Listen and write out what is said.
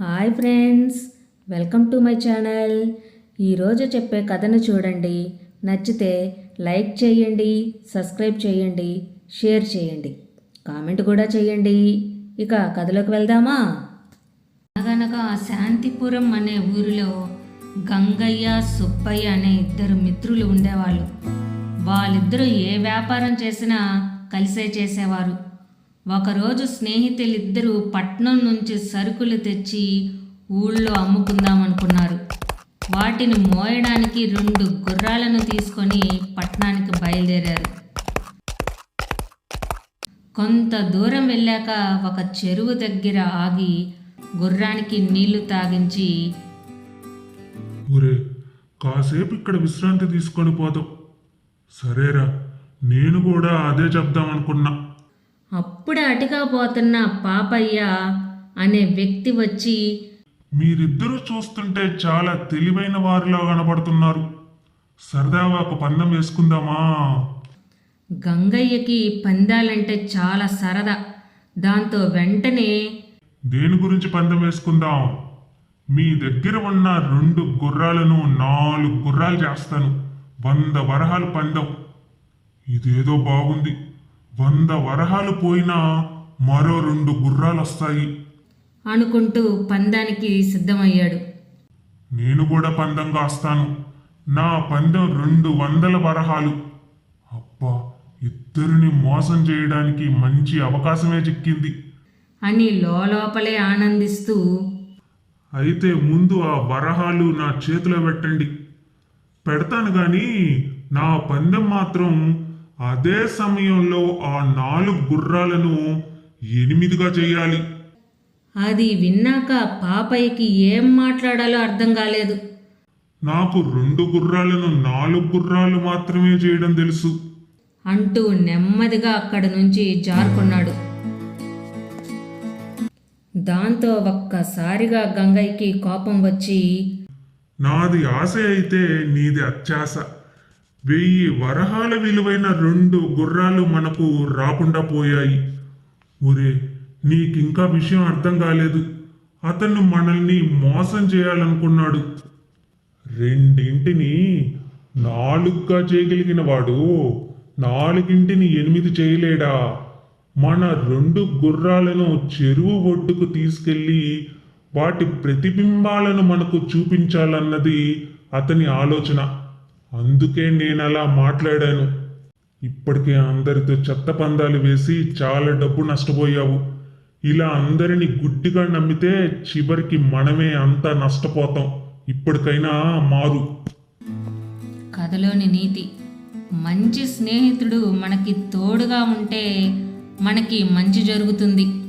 Hi friends welcome to my channel. ఈరోజు చెప్పే కథను చూడండి. నచ్చితే లైక్ చేయండి సబ్స్క్రైబ్ చేయండి షేర్ చేయండి. కామెంట్ కూడా చేయండి. ఇక కథలోకి వెళ్దామా? అనగనగా శాంతిపురం అనే ఊరిలో గంగయ్య సుబ్బయ్య అనే ఇద్దరు మిత్రులు ఉండేవాళ్ళు. వాళ్ళిద్దరూ ఏ వ్యాపారం చేసినా కలిసే చేసేవారు. ఒకరోజు స్నేహితులిద్దరూ పట్నం నుంచి సరుకులు తెచ్చి ఊళ్ళో అమ్ముకుందామనుకున్నారు. వాటిని మోయడానికి రెండు గుర్రాలను తీసుకొని పట్నానికి బయలుదేరారు. కొంత దూరం వెళ్ళాక ఒక చెరువు దగ్గర ఆగి గుర్రానికి నీళ్ళు తాగించి ఊరే కాసేపు ఇక్కడ విశ్రాంతి తీసుకొని పోదాం. సరేరా నేను కూడా అదే చెప్దాం అనుకున్నా అప్పుడే అటుగా పోతున్న పాపయ్య అనే వ్యక్తి వచ్చి మీరిద్దరూ చూస్తుంటే చాలా తెలివైన వారిలా కనబడుతున్నారు. సరదాగా ఒక పందెం వేసుకుందామా? గంగయ్యకి పందాలంటే చాలా సరదా. దాంతో వెంటనే దేని గురించి పందెం వేసుకుందాం? మీ దగ్గర ఉన్న రెండు గుర్రాలను నాలుగు గుర్రాలు చేస్తాను. వంద వరహాలు పందెం. ఇదేదో బాగుంది. వంద వరహాలు పోయినా మరో రెండు గుర్రాలు వస్తాయి అనుకుంటూ పందానికి సిద్ధమయ్యాడు. నేను కూడా పందెం కాస్తాను. నా పందెం రెండు వందల వరహాలు. అబ్బా ఇద్దరిని మోసం చేయడానికి మంచి అవకాశమే చిక్కింది. అని లోపలే ఆనందిస్తూ అయితే ముందు ఆ వరహాలు నా చేతిలో పెట్టండి. పెడతాను కానీ నా పందెం మాత్రం అదే సమయంలో ఆ నాలుగు గుర్రాలను ఎనిమిదిగా చేయాలి. అది విన్నాక పాపయ్యకి ఏం మాట్లాడాలో అర్థం కాలేదు. నాకు రెండు గుర్రాలను నాలుగు గుర్రాలు మాత్రమే చేయడం తెలుసు. అంటూ నెమ్మదిగా అక్కడి నుంచి జారుకున్నాడు. దాంతో ఒక్కసారిగా గంగయ్యకి కోపం వచ్చి నాది ఆశ అయితే నీది అత్యాశ. వెయ్యి వరహాల విలువైన రెండు గుర్రాలు మనకు రాకుండా పోయాయి. ఒరే నీకింకా విషయం అర్థం కాలేదు. అతను మనల్ని మోసం చేయాలనుకున్నాడు. రెండింటిని నాలుగుగా చేయగలిగిన వాడు నాలుగింటిని ఎనిమిది చేయలేడా? మన రెండు గుర్రాలను చెరువు ఒడ్డుకు తీసుకెళ్ళి వాటి ప్రతిబింబాలను మనకు చూపించాలన్నది అతని ఆలోచన. అందుకే నేను అలా మాట్లాడాను. ఇప్పటికే అందరితో చెత్త పందాలు వేసి చాలా డబ్బు నష్టపోయావు. ఇలా అందరిని గుడ్డిగా నమ్మితే చివరికి మనమే అంతా నష్టపోతాం. ఇప్పటికైనా మారు. కథలోని నీతి. మంచి స్నేహితుడు మనకి తోడుగా ఉంటే మనకి మంచి జరుగుతుంది.